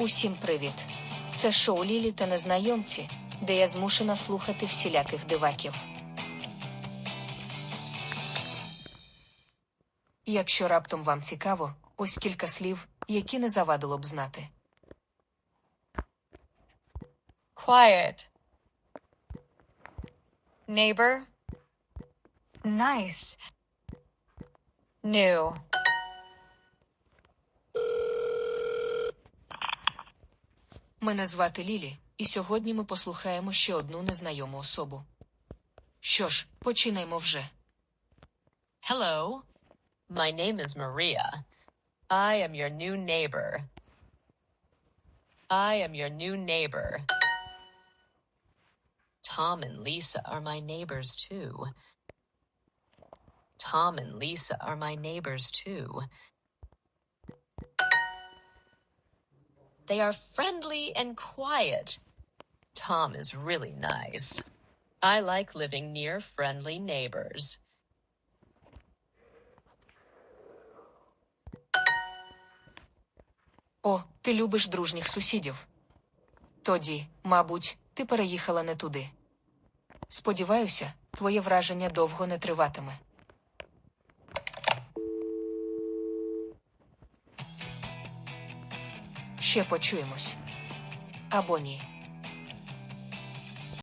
Усім привіт! Це шоу Лілі та незнайомці, де я змушена слухати всіляких диваків. Якщо раптом вам цікаво, ось кілька слів, які не завадило б знати. Quiet. Neighbor. Nice. New. Мене звати Лілі, і сьогодні ми послухаємо ще одну незнайому особу. Що ж, починаймо вже. Hello. My name is Maria. I am your new neighbor. I am your new neighbor. Tom and Lisa are my neighbors too. Tom and Lisa are my neighbors too. They are friendly and quiet. Tom is really nice. I like living near friendly neighbors. О, ти любиш дружніх сусідів. Тоді, мабуть, ти переїхала не туди. Сподіваюся, твоє враження довго не триватиме. Ще почуємось. Або ні.